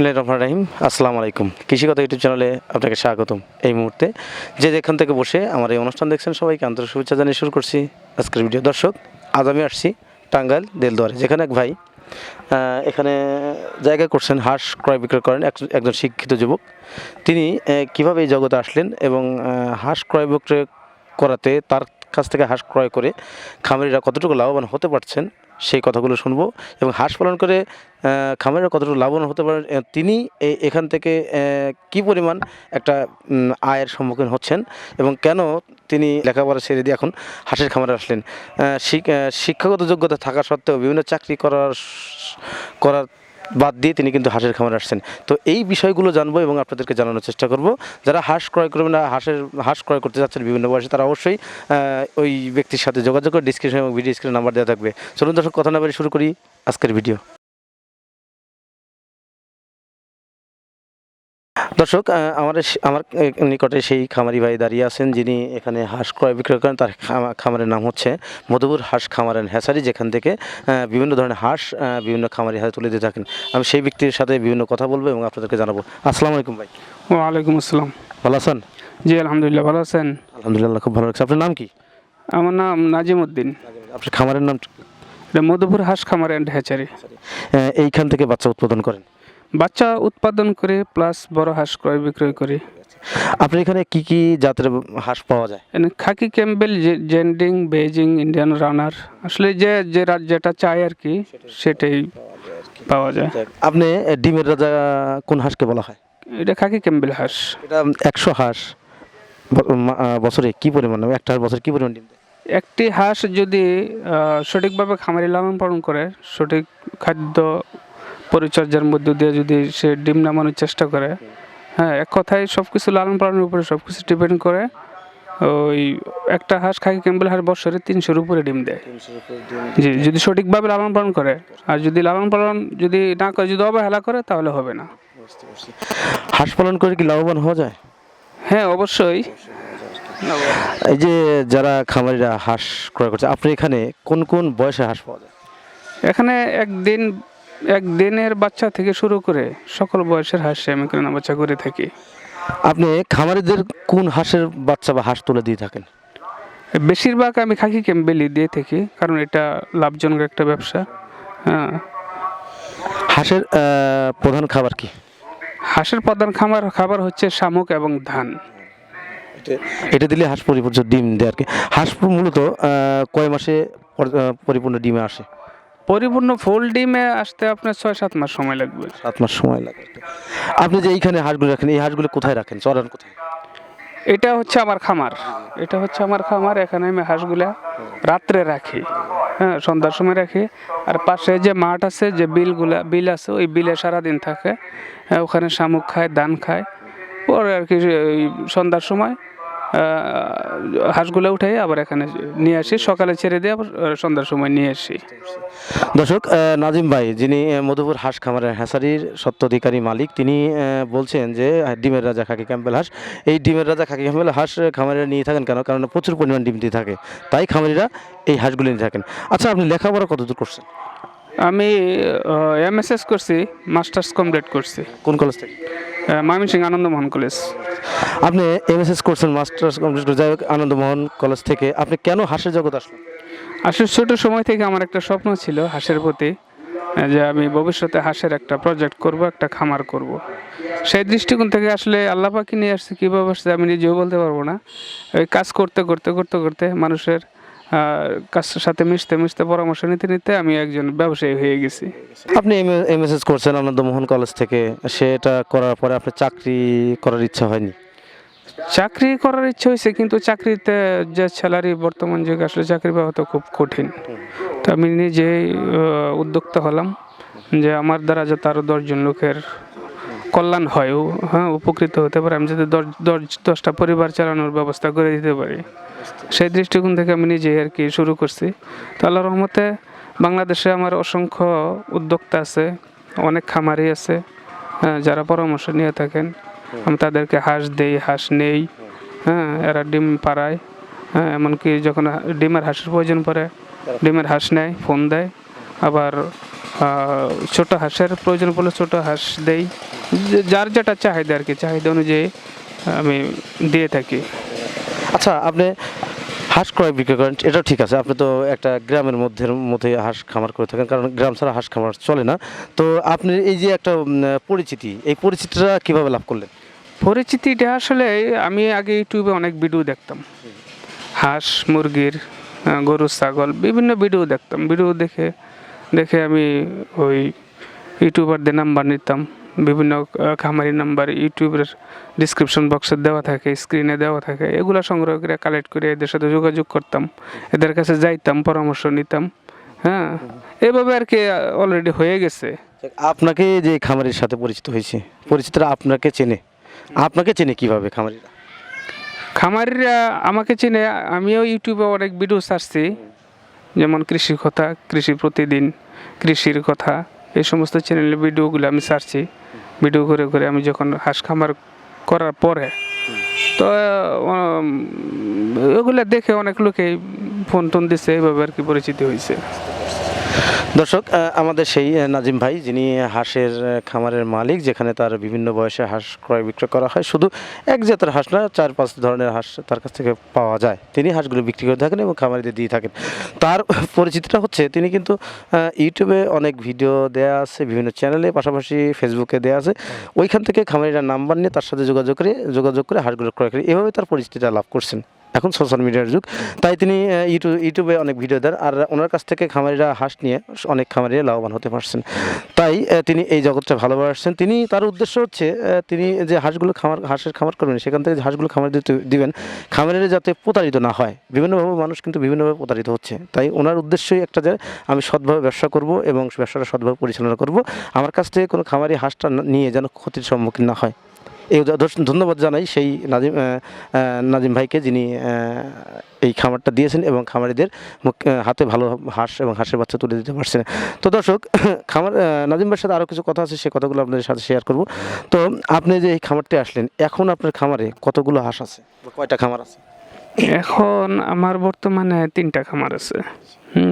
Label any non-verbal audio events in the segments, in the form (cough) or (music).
বিসমিল্লাহির রহমান রাহিম। আসসালামু আলাইকুম। কৃষিগত ইউটিউব চ্যানেলে আপনাকে স্বাগতম এই মুহূর্তে। যে যেখান থেকে বসে আমার এই অনুষ্ঠান দেখছেন সবাইকে আন্তরিক শুভেচ্ছা জানিয়ে শুরু করছি আজকের ভিডিও। দর্শক, আজ আমি আসছি টাঙ্গাইল দেলদুয়ারে, যেখানে এক ভাই এখানে জায়গা করছেন, হাঁস ক্রয় বিক্রয় করেন এক- একজন শিক্ষিত যুবক। তিনি কীভাবে এই জগতে আসলেন এবং হাঁস ক্রয় বিক্রয় করাতে, তার কাছ থেকে হাঁস ক্রয় করে খামারিরা কতটুকু লাভবান হতে পারছেন সেই কথাগুলো শুনব এবং হাঁস পালন করে খামারের কতটুকু লাভবান হতে পারেন তিনি এখান থেকে কি পরিমাণ একটা আয়ের সম্মুখীন হচ্ছেন এবং কেন তিনি লেখাপড়া ছেড়ে দিয়ে এখন হাঁসের খামারে আসলেন? শিক্ষাগত যোগ্যতা থাকা সত্ত্বেও বিভিন্ন চাকরি করার করার বাদ দিয়ে তিনি কিন্তু হাঁসের খামারে আসছেন। তো এই বিষয়গুলো জানব এবং আপনাদেরকে জানানোর চেষ্টা করব। যারা হাঁস ক্রয় করবেন হাঁসের, হাঁস ক্রয় করতে যাচ্ছেন বিভিন্ন বয়সে, তারা অবশ্যই ওই ব্যক্তির সাথে যোগাযোগ করে ডিসক্রিপশন এবং ভিডিও স্ক্রিনে নাম্বার দেওয়া থাকবে। চলুন দর্শক, কথা না বলে শুরু করি আজকের ভিডিও দর্শক আহ, আমার আমার নিকটে সেই খামারি ভাই দাঁড়িয়ে আছেন যিনি এখানে হাঁস ক্রয় বিক্রয় করেন। তার খামারের নাম হচ্ছে মধুপুর হাঁস খামার অ্যান্ড হ্যাসারি যেখান থেকে বিভিন্ন ধরনের হাঁস বিভিন্ন খামারি হাতে তুলে দিয়ে থাকেন। আমি সেই ব্যক্তির সাথে বিভিন্ন কথা বলব এবং আপনাদেরকে জানাব। আসসালামু আলাইকুম ভাই। ওয়ালাইকুম আসসালাম। ভালো আছেন? জি আলহামদুলিল্লাহ ভালো আছেন। আলহামদুলিল্লাহ খুব ভালো লাগছে। আপনার নাম কি? আমার নাম নাজিম উদ্দিন আপনার খামারের নাম মধুপুর হাঁস খামার অ্যান্ড হ্যাচারি আহ, এইখান থেকে বাচ্চা উৎপাদন করেন। বাচ্চা উৎপাদন করে প্লাস বড় হাঁস ক্রয় বিক্রয় করি। আপনি এখানে কি কি জাতের হাঁস পাওয়া যায়? Khaki Campbell Jinding Beijing Indian runner. আসলে যে যে যেটা চায় আর কি সেটাই পাওয়া যায়। আপনি ডিমের রাজা কোন হাঁসকে বলা হয়? এটা খাকি ক্যাম্বেল হাঁস। এটা একশো হাঁস বছরে কি পরিমাণ একটা হাঁস বছরে কি পরিমাণ ডিম দেয়? একটি হাঁস যদি সঠিকভাবে খামারি লালন পালন করে সঠিক খাদ্য পরিচর্যার মধ্য দিয়ে যদি সে ডিম নামানোর চেষ্টা করে হ্যাঁ এক কথায় সব কিছু লালন পালনের উপরে সব কিছু ডিপেন্ড করে ওই একটা হাঁস খাকি ক্যাম্বেল হাঁস বছরে তিনশোর উপরে ডিম দেয়। জি যদি সঠিকভাবে লালন পালন করে আর যদি লালন পালন যদি না করে যদি অবহেলা করে তাহলে হবে না। হাঁস পালন করে কি লাভবান হওয়া যায়? হ্যাঁ অবশ্যই। এই যে যারা খামারিরা হাঁস ক্রয় করছে আপনি এখানে কোন কোন বয়সে হাঁস পাওয়া যায়? এখানে একদিন একদিনের বাচ্চা থেকে শুরু করে সকল বয়সের হাঁস আমি কেনা বাচ্চা করে থাকি। আপনি খামারিদের কোন হাঁসের বাচ্চা বা হাঁস তুলে দিয়ে থাকেন? বেশিরভাগ আমি খাকি ক্যাম্বেলি দিয়ে থাকি কারণ এটা লাভজনক একটা ব্যবসা। হ্যাঁ। হাঁসের প্রধান খাবার কি? হাঁসের প্রধান খাবার খাবার হচ্ছে শামুক এবং ধান। এটা দিলে হাঁস পরিপূর্ণ ডিম দেয় আর কি। হাঁস মূলত কয় মাসে পরিপূর্ণ ডিমে আসে? পরিপূর্ণ ফুল ডিমে আসতে আপনার ছয় সাত মাস সময় লাগবে। সাত মাস সময় লাগে আপনি যে এইখানে হাঁসগুলো রাখেন এই হাঁসগুলো কোথায় রাখেন? চড়ান কোথায়? এটা হচ্ছে আমার খামার। এটা হচ্ছে আমার খামার এখানে আমি হাঁসগুলা রাত্রে রাখি। হ্যাঁ সন্ধ্যার সময় রাখি। আর পাশে যে মাঠ আছে যে বিলগুলা বিল আছে ওই বিলে সারাদিন থাকে। হ্যাঁ, ওখানে শামুক খায় ধান খায়। পরে আর কি সন্ধ্যার সময় হাঁসগুলো উঠে আবার এখানে নিয়ে আসি। সকালে ছেড়ে দিয়ে আবার সন্ধ্যার সময় নিয়ে আসি। দর্শক নাজিম ভাই যিনি মধুপুর হাঁস খামারের হ্যাসারির সত্ত্বাধিকারী মালিক তিনি বলছেন যে ডিমের রাজা খাকি ক্যাম্পেল হাঁস এই ডিমের রাজা খাকি ক্যাম্পেল হাঁস আহ, খামারিরা নিয়ে থাকেন কেন? কারণ প্রচুর পরিমাণ ডিম দিয়ে থাকে। তাই খামারিরা এই হাঁসগুলি নিয়ে থাকেন। আচ্ছা আপনি লেখাপড়া কতদূর করছেন? আমি এমএসএস করছি মাস্টার্স কমপ্লিট করছি। কোন কলেজ থেকে? ময়মনসিংহ আনন্দমোহন কলেজ। আপনি এমএসএস করছেন মাস্টার্স কমপ্লিট করে যাই হোক আনন্দমোহন কলেজ থেকে। আপনি কেন হাঁসের জগৎ আসলেন? আসলে ছোটো সময় থেকে আমার একটা স্বপ্ন ছিল হাঁসের প্রতি যে আমি ভবিষ্যতে হাঁসের একটা প্রজেক্ট করব একটা খামার করব। সেই দৃষ্টিকোণ থেকে আসলে আল্লাহ পাখি নিয়ে আসছে কীভাবে আসছে আমি নিজেও বলতে পারব না। ওই কাজ করতে করতে করতে করতে মানুষের কাজের সাথে মিশতে মিশতে পরামর্শ নিতে নিতে আমি একজন ব্যবসায়ী হয়ে গেছি। আপনি এমএসএস করছেন আনন্দমোহন কলেজ থেকে সেটা করার পরে আপনার চাকরি করার ইচ্ছা হয়নি? চাকরি করার ইচ্ছে হয়েছে কিন্তু চাকরিতে যে স্যালারি বর্তমান যুগে আসলে চাকরি পাওয়া তো খুব কঠিন। তো আমি নিজেই উদ্যোক্তা হলাম যে আমার দ্বারা যাতে আরও দশজন লোকের কল্যাণ হয় হ্যাঁ উপকৃত হতে পারে। আমি দশ দশটা পরিবার চালানোর ব্যবস্থা করে দিতে পারি সেই দৃষ্টিকোণ থেকে আমি নিজেই আর কি শুরু করছি। তো আল্লাহ রহমতে বাংলাদেশে আমার অসংখ্য উদ্যোক্তা আছে অনেক খামারি আছে হ্যাঁ, যারা পরামর্শ নিয়ে থাকেন। আমি তাদেরকে হাঁস দেই হাঁস নেই হ্যাঁ এরা ডিম পাড়ায় হ্যাঁ এমনকি যখন ডিমের হাঁসের প্রয়োজন পড়ে ডিমের হাঁস নেয় ফোন দেয় আবার ছোট হাঁসের প্রয়োজন পড়লে ছোট হাঁস দেই। যার যেটা চাহিদা আর কি চাহিদা অনুযায়ী আমি দিয়ে থাকি। আচ্ছা আপনি হাঁস ক্রয় বিক্রয় করেন এটাও ঠিক আছে আপনি তো একটা গ্রামের মধ্যে মধ্যে হাঁস খামার করে থাকেন কারণ গ্রাম ছাড়া হাঁস খামার চলে না। তো আপনি এই যে একটা পরিচিতি এই পরিচিতিটা কীভাবে লাভ করলেন? পরিচিতিটা আসলে আমি আগে ইউটিউবে অনেক ভিডিও দেখতাম। হাঁস মুরগির গরু ছাগল বিভিন্ন ভিডিও দেখতাম। ভিডিও দেখে দেখে আমি ওই ইউটিউবারদের নাম্বার নিতাম। বিভিন্ন খামারি নাম্বার ইউটিউবের ডিসক্রিপশন বক্সে দেওয়া থাকে স্ক্রিনে দেওয়া থাকে। এগুলো সংগ্রহ করে কালেক্ট করে এদের সাথে যোগাযোগ করতাম। এদের কাছে যাইতাম পরামর্শ নিতাম। হ্যাঁ এভাবে আর কি অলরেডি হয়ে গেছে। আপনাকে যে খামারের সাথে পরিচিত হয়েছে পরিচিতরা আপনাকে চেনে। আপনাকে চেনে কীভাবে খামারিরা? খামারিরা আমাকে চিনে আমিও ইউটিউবে অনেক ভিডিও ছাড়ছি। যেমন কৃষি কথা, কৃষি প্রতিদিন, কৃষির কথা, এই সমস্ত চ্যানেলের ভিডিওগুলো আমি সারছি ভিডিও করে করে আমি যখন হাঁস খামার করার পরে, তো ওগুলো দেখে অনেক লোকেই ফোন টোন দিচ্ছে এইভাবে আর কি পরিচিতি হয়েছে দর্শক আমাদের সেই নাজিম ভাই, যিনি হাঁসের খামারের মালিক, যেখানে তার বিভিন্ন বয়সে হাঁস ক্রয় বিক্রয় করা হয়, শুধু এক জাতের হাঁস না, চার, পাঁচ ধরনের হাঁস তার কাছ থেকে পাওয়া যায়। তিনি হাঁসগুলো বিক্রি করে থাকেন এবং খামারিদের দিয়ে থাকেন। তার পরিচিতিটা হচ্ছে, তিনি কিন্তু ইউটিউবে অনেক ভিডিও দেয়া আছে, বিভিন্ন চ্যানেলে, পাশাপাশি ফেসবুকে দেয়া আছে। ওইখান থেকে খামারিরা নাম্বার নিয়ে তার সাথে যোগাযোগ করে যোগাযোগ করে হাঁসগুলো ক্রয় করে, এভাবে তার পরিচিতিটা লাভ করছেন। এখন সোশ্যাল মিডিয়ার যুগ। তাই তিনি ইউটিউব ইউটিউবে অনেক ভিডিও দেন আর ওনার কাছ থেকে খামারিরা হাঁস নিয়ে অনেক খামারিরা লাভবান হতে পারছেন। তাই তিনি এই জগৎটা ভালোবাসছেন। তিনি, তার উদ্দেশ্য হচ্ছে তিনি যে হাঁসগুলো খামার, হাঁসের খামার করবেন, সেখান থেকে যে হাঁসগুলো খামার দিতে দিবেন, খামারিরা যাতে প্রতারিত না হয়। বিভিন্নভাবে মানুষ কিন্তু বিভিন্নভাবে প্রতারিত হচ্ছে। তাই ওনার উদ্দেশ্যই একটা যে, আমি সৎভাবে ব্যবসা করব এবং ব্যবসাটা সৎভাবে পরিচালনা করব। আমার কাছ থেকে কোনো খামারি হাঁসটা নিয়ে যেন ক্ষতির সম্মুখীন না হয়। ধন্যবাদ জানাই সেই নাজিম নাজিম ভাইকে যিনি এই খামারটা দিয়েছেন এবং খামারিদের মুখ- হাতে ভালো হাঁস এবং হাঁসের বাচ্চা তুলে দিতে পারছেন। তো দর্শক (coughs) খামার নাজিম ভাইয়ের সাথে আরও কিছু কথা আছে সে কথাগুলো আপনাদের সাথে শেয়ার করব। তো আপনি যে এই খামারতে আসলেন এখন আপনার খামারে কতগুলো হাঁস আছে কয়টা খামার আছে? এখন আমার বর্তমানে তিনটা খামার আছে।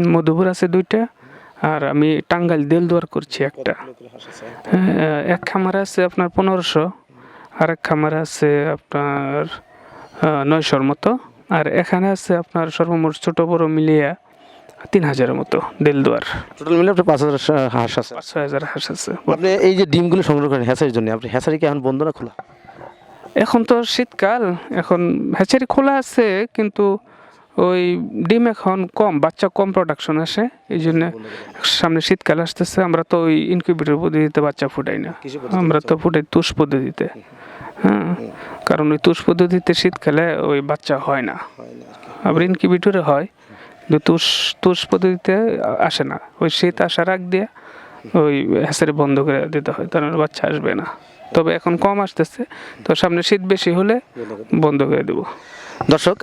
মধুপুর আছে দুইটা আর আমি টাঙ্গাইল দেলদুয়ার করছি একটা। হ্যাঁ, এক খামার আছে আপনার পনেরোশো। আর এক খামার আছে আপনার নয়শোর মতো আর এখানে আছে আপনার সর্বমোট ছোট বড় মিলিয়ে তিন হাজারের মতো দেলদুয়ার। টোটাল মিলে আপনার পাঁচ হাজার হাঁস আছে। পাঁচ ছয় হাজার হাঁস আছে। আপনি এই যে ডিমগুলো সংগ্রহ করেন হ্যাঁসারির জন্য আপনি হ্যাঁসারি কি এখন বন্ধ না খোলা? এখন তো শীতকাল এখন হ্যাচারি খোলা আছে কিন্তু ওই ডিম এখন কম বাচ্চা কম প্রোডাকশন আসে এই জন্য সামনে শীতকাল আসতেছে আমরা তো ওই ইনকিউবেটর পদ্ধতিতে বাচ্চা ফুটাই না। আমরা তো ফুটাই তুষ পদ্ধতিতে। হ্যাঁ কারণ ওই তুষ পদ্ধতিতে শীতকালে ওই বাচ্চা হয় না। আবার ইনকিউবেটরে হয়, কিন্তু তুষ তুষ পদ্ধতিতে আসে না। ওই শীত আসার আগ দিয়ে ওই হ্যাসারি বন্ধ করে দিতে হয় তার বাচ্চা আসবে না। তবে এখন কম আসতেছে, তো সামনে শীত বেশি হলে বন্ধ করে দেবো। দর্শক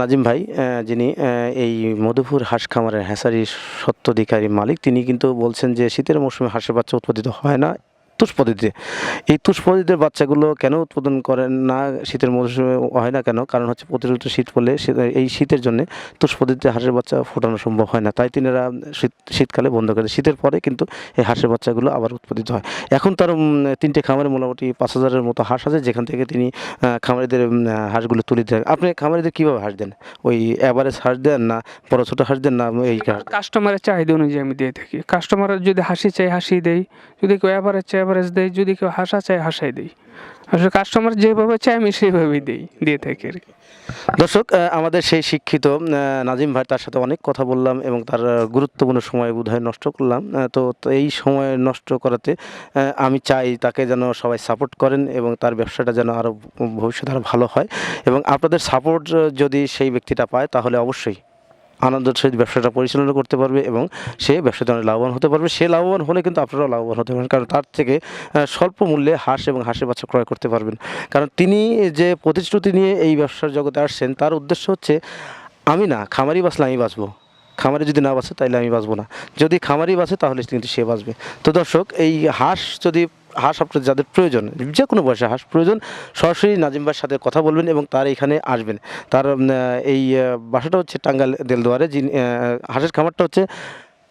নাজিম ভাই যিনি এই মধুপুর হাঁস খামারের হ্যাঁসারি সত্ত্বাধিকারী মালিক, তিনি কিন্তু বলছেন যে শীতের মৌসুমে হাঁসের বাচ্চা উৎপাদিত হয় না। তুষ এই তুষ পদ্ধতির বাচ্চাগুলো কেন উৎপাদন করেন না শীতের মৌসুমে হয় না কেন? কারণ হচ্ছে প্রতিরোধ শীত পড়লে এই শীতের জন্য তুষ হাঁসের বাচ্চা ফোটানো সম্ভব হয় না। তাই তিনারা শীত, শীতকালে বন্ধ করে শীতের পরে কিন্তু এই হাঁসের বাচ্চাগুলো আবার উৎপাদিত হয়। এখন তার তিনটে খামারে মোটামুটি পাঁচ হাজারের মতো হাঁস আছে, যেখান থেকে তিনি খামারিদের হাঁসগুলো তুলে দেন। আপনি খামারিদের কীভাবে হাঁস দেন? ওই অ্যাভারেজ হাঁস দেন না বড় ছোটো হাঁস দেন না এই কাস্টমারের চাহিদা অনুযায়ী আমি দিয়ে থাকি। কাস্টমারের যদি হাসি চাই হাসি দেই যদি কেউ অ্যাভারেজ চাই অ্যাভারেজ দেয় যদি কেউ হাসা চায়, হাসাই দেই। আসলে কাস্টমার যেভাবে চাই আমি সেইভাবেই দিই, দিয়ে থাকি আর কি। দর্শক আমাদের সেই শিক্ষিত নাজিম ভাই, তার সাথে অনেক কথা বললাম এবং তার গুরুত্বপূর্ণ সময় বোধহয় নষ্ট করলাম। তো এই সময় নষ্ট করাতে আমি চাই তাকে যেন সবাই সাপোর্ট করেন এবং তার ব্যবসাটা যেন আরও ভবিষ্যতে আরও ভালো হয়। এবং আপনাদের সাপোর্ট যদি সেই ব্যক্তিটা পায়, তাহলে অবশ্যই আনন্দের সহিত ব্যবসাটা পরিচালনা করতে পারবে এবং সে ব্যবসাতে অনেক লাভবান হতে পারবে। সে লাভবান হলে কিন্তু আপনারাও লাভবান হতে পারবেন। কারণ তার থেকে স্বল্প মূল্যে হাঁস এবং হাঁসের বাচ্চা ক্রয় করতে পারবেন। কারণ তিনি যে প্রতিশ্রুতি নিয়ে এই ব্যবসার জগতে আসছেন, তার উদ্দেশ্য হচ্ছে, আমি না, খামারি বাঁচলে আমি বাঁচবো। খামারে যদি না বাঁচে তাহলে আমি বাঁচবো না। যদি খামারি বাঁচে, তাহলে কিন্তু সে বাঁচবে। তো দর্শক, এই হাঁস যদি হাঁস আপনার যাদের প্রয়োজন, যে কোনো বয়সে হাঁস প্রয়োজন, সরাসরি নাজিম ভাইয়ের সাথে কথা বলবেন এবং তার এখানে আসবেন। তার এই বাসাটা হচ্ছে টাঙ্গাল দেলদুয়ারে, যিনি হাঁসের খামারটা হচ্ছে,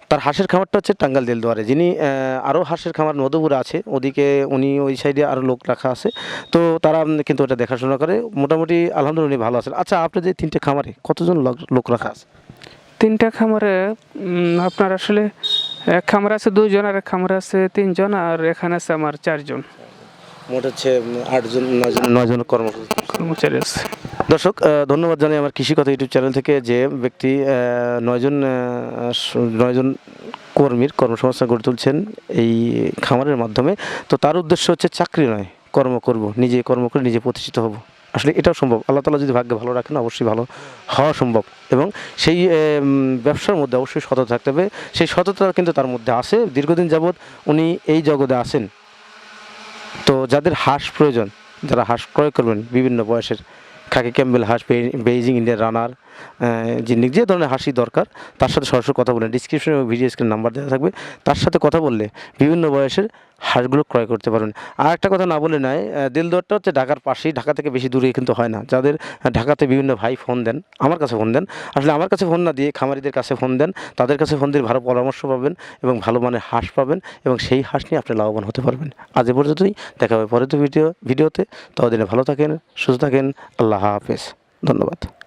তার হাঁসের খামারটা হচ্ছে টাঙ্গাল দেলদুয়ারে। যিনি আরও হাঁসের খামার মধুপুরে আছে, ওদিকে উনি ওই সাইডে আরও লোক রাখা আছে। তো তারা কিন্তু ওটা দেখাশোনা করে। মোটামুটি আলহামদুলিল্লাহ উনি ভালো আছেন। আচ্ছা আপনার যে তিনটে খামারে কতজন লোক রাখা আছে? তিনটা খামারে আপনার আসলে এক খামারে আছে দুইজন আর এক খামারে আছে তিনজন আর এখানে আছে আমার চারজন। মোট হচ্ছে আটজন নয়জন নয়জন কর্ম কর্মচারী আছে। দর্শক ধন্যবাদ জানাই আমার কৃষি কথা ইউটিউব চ্যানেল থেকে যে ব্যক্তি নয়জন নয়জন কর্মীর কর্মসংস্থান গড়ে তুলছেন এই খামারের মাধ্যমে তো তার উদ্দেশ্য হচ্ছে চাকরি নয় কর্ম করব নিজে কর্ম করে নিজে প্রতিষ্ঠিত হব। আসলে এটাও সম্ভব। আল্লাহ তালা যদি ভাগ্যে ভালো রাখেন, অবশ্যই ভালো হওয়া সম্ভব। এবং সেই ব্যবসার মধ্যে অবশ্যই সততা থাকতে হবে। সেই সততা কিন্তু তার মধ্যে আছে। দীর্ঘদিন যাবৎ উনি এই জগতে আসেন তো যাদের হাঁস প্রয়োজন, যারা হাঁস ক্রয় করবেন, বিভিন্ন বয়সের, খাকি ক্যাম্বেল হাঁস বেইজিং ইন্ডিয়ান রানার যিনি যে ধরনের হাসি দরকার, তার সাথে সরাসরি কথা বলেন ডিসক্রিপশনে ভিডিও স্ক্রিন নাম্বার দেওয়া থাকবে, তার সাথে কথা বললে বিভিন্ন বয়সের হাঁসগুলো ক্রয় করতে পারবেন আর একটা কথা না বলে নয় দিলদরটা হচ্ছে ঢাকার পাশেই, ঢাকা থেকে বেশি দূরে কিন্তু হয় না। যাদের ঢাকাতে বিভিন্ন ভাই ফোন দেন, আমার কাছে ফোন দেন, আসলে আমার কাছে ফোন না দিয়ে খামারিদের কাছে ফোন দেন, তাদের কাছে ফোন দিয়ে ভালো পরামর্শ পাবেন এবং ভালো মানের হাঁস পাবেন এবং সেই হাঁস নিয়ে আপনি লাভবান হতে পারবেন। আজ এ পর্যন্তই, দেখা হবে পরের ভিডিও ভিডিওতে ততদিনে ভালো থাকেন, সুস্থ থাকেন, আল্লাহ হাফেজ। ধন্যবাদ।